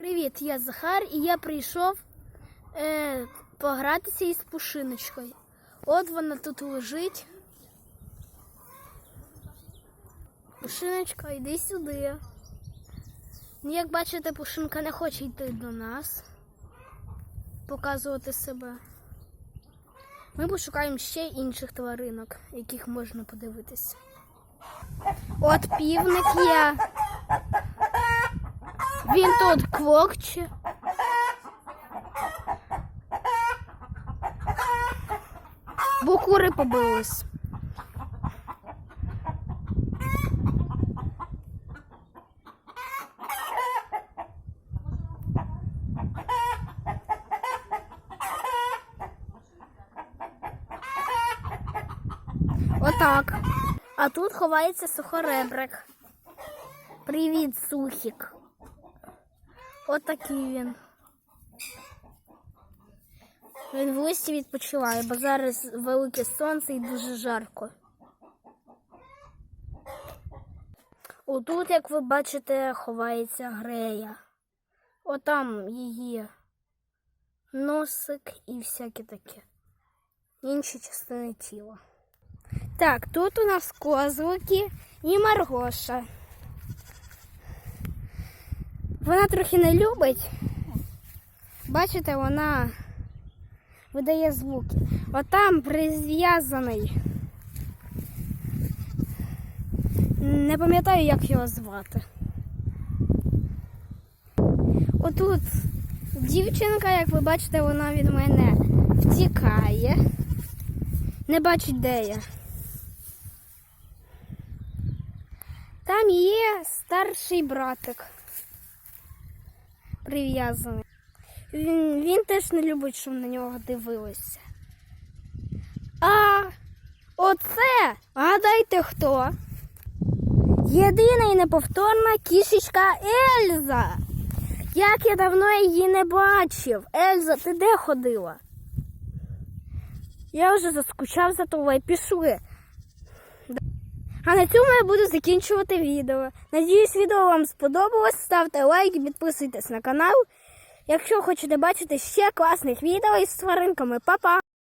Привіт, я Захар і я прийшов е, погратися із пушиночкою. От вона тут лежить. Пушиночка, йди сюди. Ну, Як бачите, пушинка не хоче йти до нас, показувати себе. Ми пошукаємо ще інших тваринок, яких можна подивитися. От півник є. Він тут квокче. Бо кури побились. Отак. А тут ховається сухоребрик. Привіт, сухік. Отакий він. Він в листі відпочиває, бо зараз велике сонце і дуже жарко. Отут, як ви бачите, ховається грея. Отам її носик і всяке таке. Інші частини тіла. Так, тут у нас козлики і Маргоша. Вона трохи не любить. Бачите, вона видає звуки. Отам прив'язаний. Не пам'ятаю, як його звати. Отут дівчинка, як ви бачите, вона від мене втікає. Не бачить, де я. Там є старший братик прив'язаний. Він, він теж не любить, щоб на нього дивилися. А оце, гадайте хто? Єдина і неповторна кішечка Ельза. Як я давно її не бачив. Ельза, ти де ходила? Я вже заскучав за тобою, пішли. А на цьому я буду закінчувати відео. Надіюсь, відео вам сподобалось. Ставте лайк, підписуйтесь на канал. Якщо хочете бачити ще класних відео із тваринками, па-па!